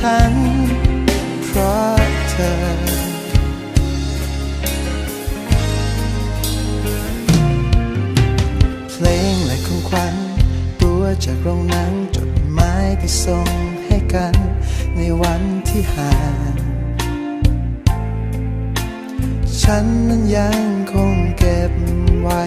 ฉัน เพราะเธอพลงและของขวัญตัวจากโรงหนังจดหมายที่ส่งให้กัน ในวันที่ห่างฉันนั้นยังคงเก็บไว้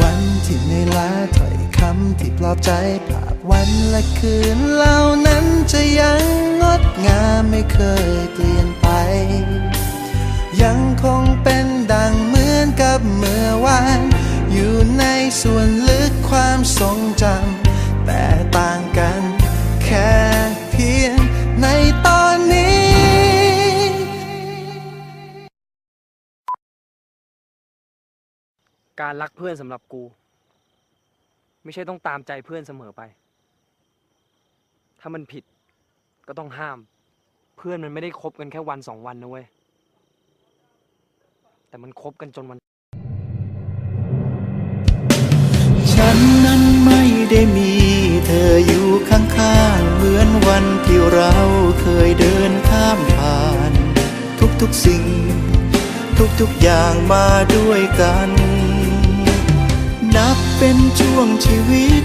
วันที่เหนื่ล้าถ้อยคำที่ปลอบใจภา วันและคืนเหล่านั้นจะยังงดงามไม่เคยเปลี่ยนไป ยังคงเป็นดังเหมือนกับเมื่อวาน อยู่ในส่วนลึกความทรงจำแต่ต่างกันแค่เพียงในตอนนี้การรักเพื่อนสำหรับกู ไม่ใช่ต้องตามใจเพื่อนเสมอไป ถ้ามันผิดก็ต้องห้าม เพื่อนมันไม่ได้คบกันแค่วันสองวันนะเว้ย แต่มันคบกันจนวัน ฉันนั้นไม่ได้มีเธออยู่ข้างๆ เหมือนวันที่เราเคยเดินข้ามผ่าน ทุกๆสิ่ง ทุกๆอย่างมาด้วยกัน นับเป็นช่วงชีวิต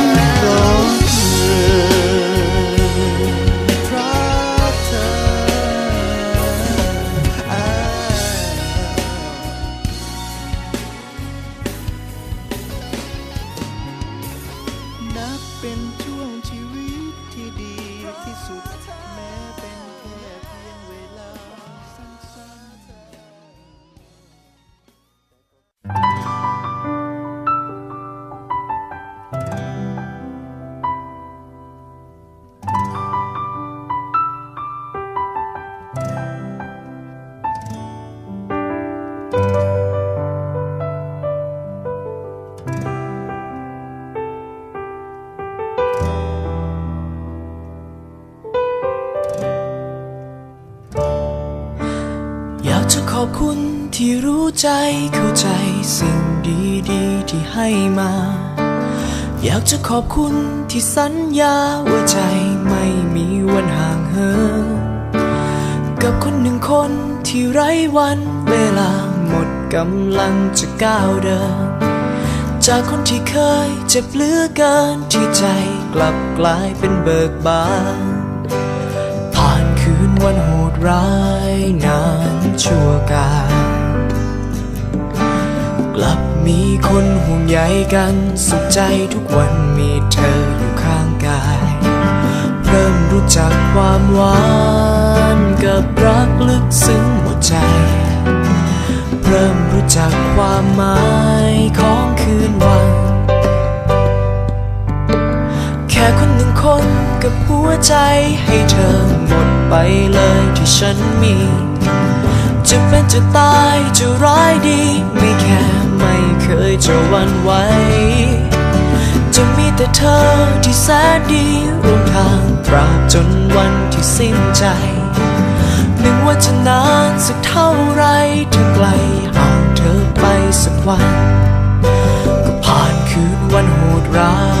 อยากจะขอบคุณที่รู้ใจเข้าใจสิ่งดีๆที่ให้มา อยากจะขอบคุณที่สัญญาว่าใจไม่มีวันห่างเหินกับคนหนึ่งคนที่ไร้วันเวลาหมดกำลังจะก้าวเดิน จากคนที่เคยเจ็บเหลือเกินที่ใจกลับกลายเป็นเบิกบาน ชั่วกาลกลับมีคนห่วงใยกันสุขใจทุกวันมีเธออยู่ข้างกาย เริ่มรู้จักความหวานกับรักลึกซึ้งหมดใจ เริ่มรู้จักความหมายของคืนวัน แค่คนหนึ่งคนกับหัวใจให้เธอหมดไปเลยที่ฉันมี จะเป็นจะตายจะร้ายดี ไม่แค่ไม่เคยจะวันไหวจะมีแต่เธอที่แสนดีร่วมทางตราบจนวันที่สิ้นใจนึ่งว่าจะนานสักเท่าไรถึงไกลห่างเธอไปสักวัน ก็ผ่านคืนวันโหดร้าย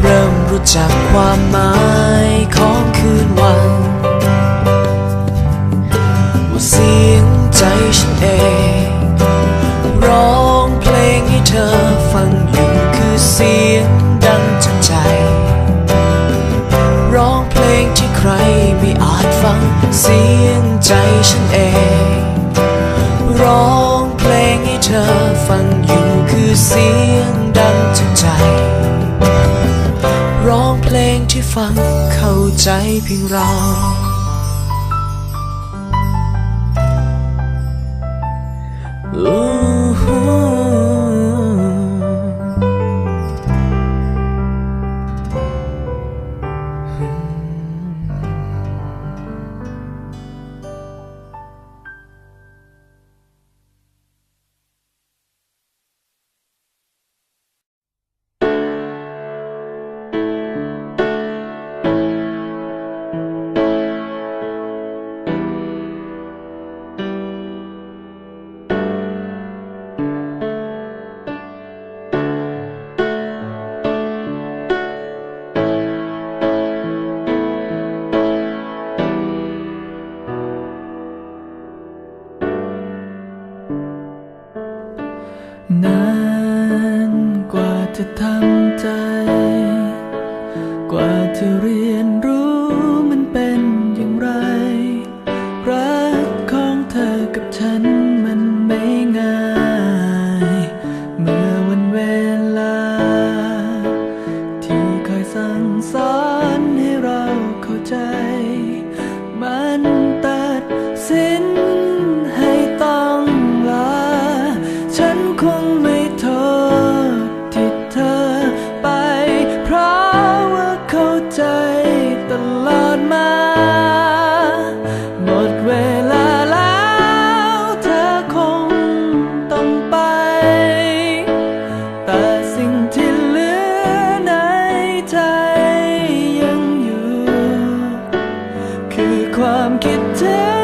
เริ่มรู้จักความหมายของคืนวันว่าเสียงใจฉันเอง ร้องเพลงให้เธอฟังอยู่คือเสียงดังจากใจ ร้องเพลงที่ใครไม่อาจฟังเสียงใจฉันเอง ร้องเพลงให้เธอฟังอยู่คือเสียง ดังจากใจ ร้องเพลงที่ฟังเข้าใจเพียงเราอ จะทำใจ กว่าจะเรียนรู้มันเป็นอย่างไร รักของเธอกับฉันมันไม่ง่าย เมื่อวันเวลา ที่คอยสั่งสอนให้เราเข้าใจ มันตัดสิน ความคิดถึง